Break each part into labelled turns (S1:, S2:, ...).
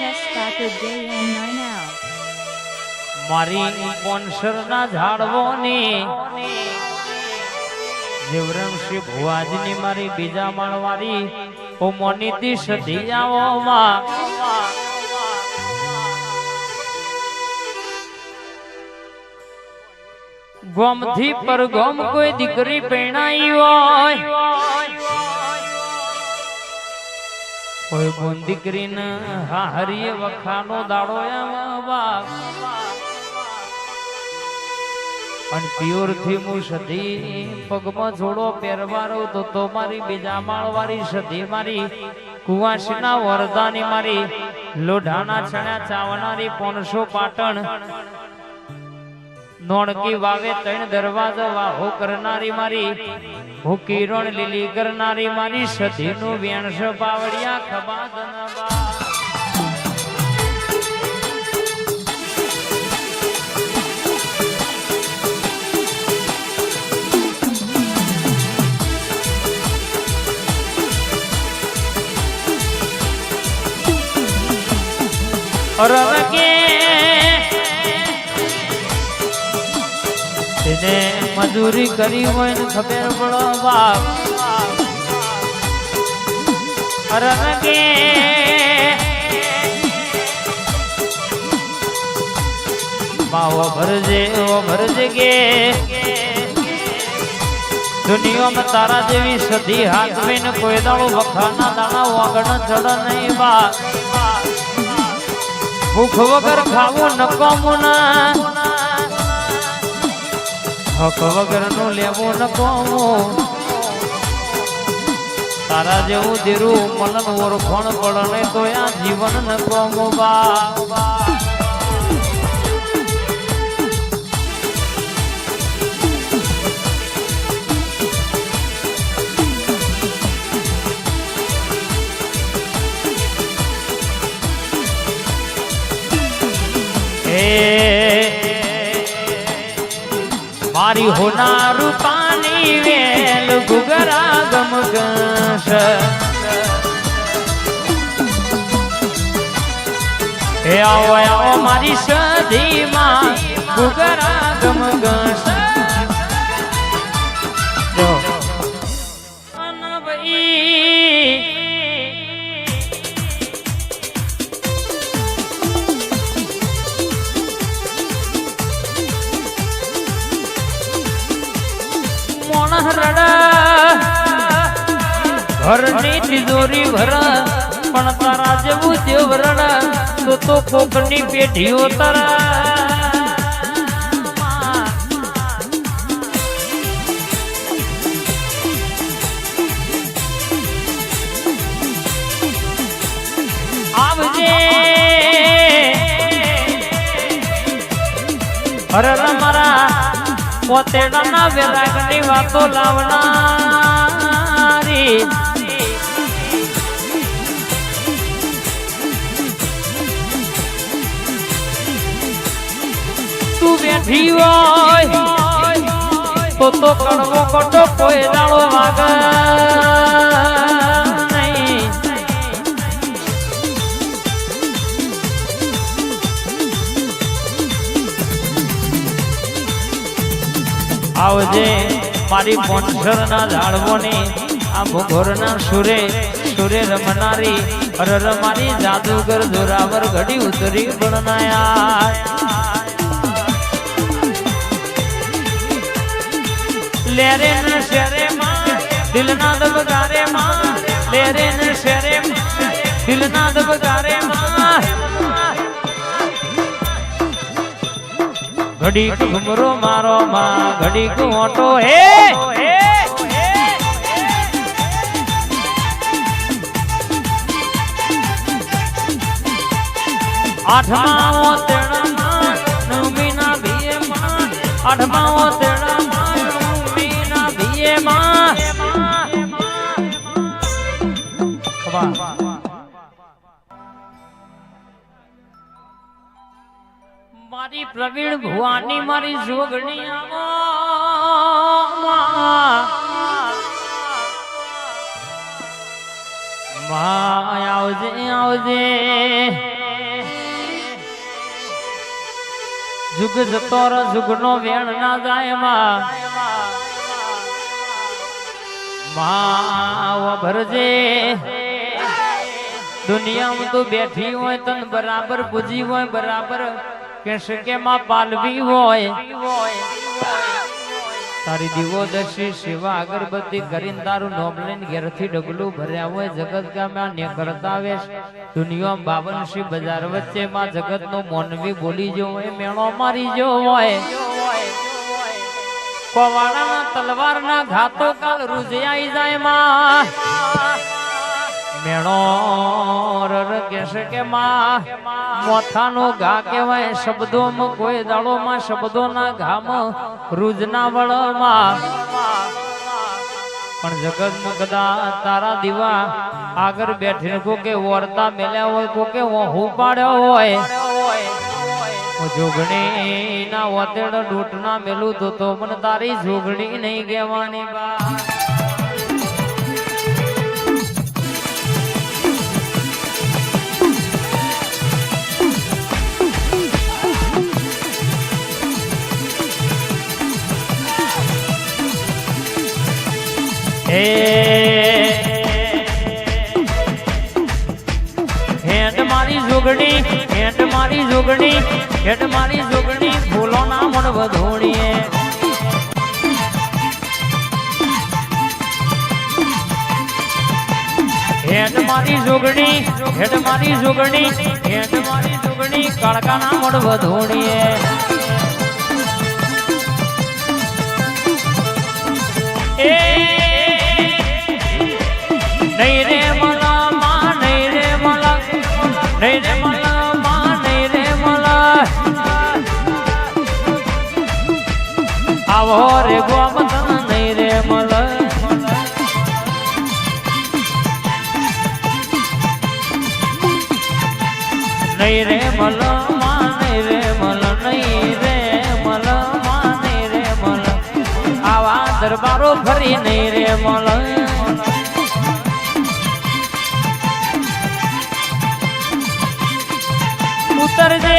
S1: Testacker JN9L.
S2: મારી પોનસરના ઝાડવોની જીવરમસિંહ ભુવાજની મારી બીજા માળવારી ઓ મોની દિશ જાઓમાં ગોમથી પર ગોમ કોઈ દીકરી પેણાઈ હોય કોઈ ગુણ દીકરીને હરીએ વખાનો દાડો એમ બાપ અને પ્યોરથી હું સધી પગમાં જોડો પહેરવારો તો તો મારી બીજા માળવાળી સધી મારી કુવાસીના વરદાની મારી, લોઢાના છણ્યા ચાવનારી પોનસો પાટણ નોણકી વાવે ત્રણ દરવાજા વાહો કરનારી મારી, હું કિરણ લીલી કરનારી મારી, સધીનું વેણસ પાવડિયા ખબા ધનબા તેને મજૂરી કરી હોય ને ખબર પડો બાપ. રવકે માવો ભરજે, ઓ ભરજે કે દુનિયામાં તારા જેવી સધી હાથવીન કોઈ દાળો વખાના દાણા વાગણ ચડ નહીં બા ભૂખ વગર ખાવું નકોમું ના. હક વગર નું લેવું નકોમું તારા જેવું ધીરું મનન ઓળખણ પડે તો આ જીવન નકોમું બા મારી હોનાર પાણી વેલ ગુગરા ગમગશ હે આવો આવો મારી સધીમાં ગુગરા ગમગશ ઘરની તિજોરી ભરા, પણ તારા જેવું દેવ રડા, તો તો કોકની પેઢીઓ તારા. અરે મારા, પોતેડાના વેરાગની વાતો લાવનારી. બેઠી હોય, તો તો કડવો કડો કોઈ દાડો વાગ આવજે મારી પોનસરના ઝાડવોની, આ ભૂગોરના સુરે સુરે રમનારી, હર રમારી જાદુગર જોરાવર ઘડી ઉતરી બણનાયા લેરે ન શરે માં દિલના દબગારે માં લેરે ન શરે માં દિલના દબગારે માં ઘડી ઘુમરો મારો માં ઘડી ઓટો હે. આઠમા મારી પ્રવીણ ભુવાની મારી જોગણી આવજે આવજે. જુગ જતો જુગનો વેણ ના જાય માં ભરજે. દુનિયામાં તો બેઠી હોય તન બરાબર પૂજી હોય, બરાબર કેશ કે માં પાલવી હોય. તારી દીવો દર્શી સેવા અગરબત્તી કરીને તારું નોમ લઈને ઘેરથી ડગલું ભર્યા હોય, જગત ગામમાં ને કરતા વેશ દુનિયા બાવનશી બજાર વચ્ચે માં જગત નો મોનવી બોલી જો હોય, મેણો મારી જો હોય. કોવાડાના તલવારના ઘાતો કાલ રૂજે જાય માં. મેણો રર કે માં. મોથાનો ઘા કહેવાય, શબ્દોમાં કોઈ દાડોમાં શબ્દોના ઘામાં રૂજના વળમાં. પણ જગત કદા તારા દીવા આગળ બેઠીને કોકે વરતા મેલ્યા હોય, કોકે હું પાડ્યો હોય. જોગણી ના વતેડ ડૂટ ના મેલું તો મને તારી જોગણી નહીં કહેવાની બા હેડ મારી જોગણી હેડ મારી જોગણી હેડ મારી જોગણી ભૂલો ના મન વધોણીએ. હેડ મારી જોગણી હેડ મારી જોગણી હેડ મારી જોગણી કડકા ના મન વધોણીએ. એ નહીં રે મલમાં રે મલ, નહીં રે મલમાં રે મલ. આવા દરબારો ફરી નહીં રે મલ. ઉતરજે.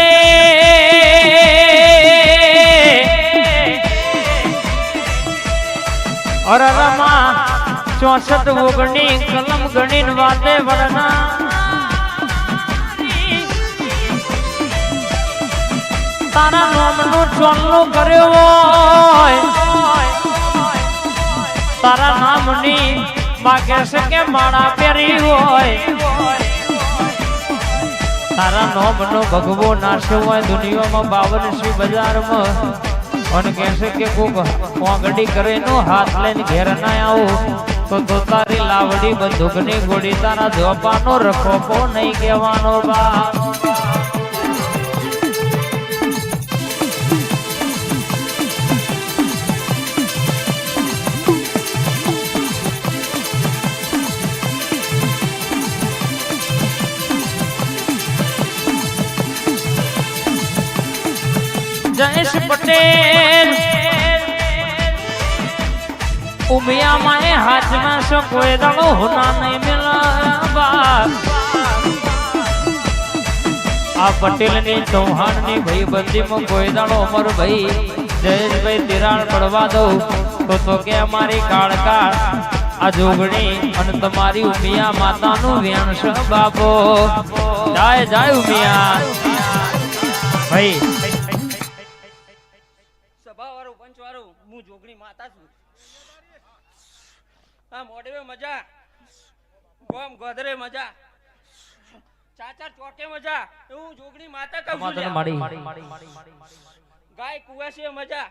S2: અરરમાં ચોસઠ ઓગણી કલમ ગણીન વાતે વરના તારા નામનું ચોલ્લું કર્યો હોય. તારા નામની માગે છે કે માળા પહેરી હોય. તારા નોમનો ભગવો નાશ્યો હોય દુનિયામાં બાવન શ્રી બજારમાં અને કહેશે કે કોક કોંગડી કરે નો હાથ લઈને ઘેર ના આવું. તો તો તારી લાવડી બંદૂકની ગોળી તારા ધોપાનો રખોપો નહીં કહેવાનો બા. જયેશ પટેલ. ઉમિયા માએ હાથમાં સો કોઈ દાડો હોના નહીં મિલાવા આ પટેલની ચૌહાણની ભાઈ બંદીમાં કોઈ દાડો અમર ભાઈ. જયેશભાઈ તિરાણ પડવા દઉં તો તો કે અમારી કાળકા આ જોગણી અને તમારી ઉમિયા માતાનું વ્યાણ છે બાપો. જાય જાય ઉમિયા. ભાઈ
S3: પંચ વાળું હું જોગણી માતા છું આ મોડવે મજા ગોમ ગોધરે મજા ચાચા ચોકે મજા હું જોગણી માતા કહું છું
S2: માતાને
S3: લ્યા.
S2: માડી
S3: ગાય કુવાસી મજા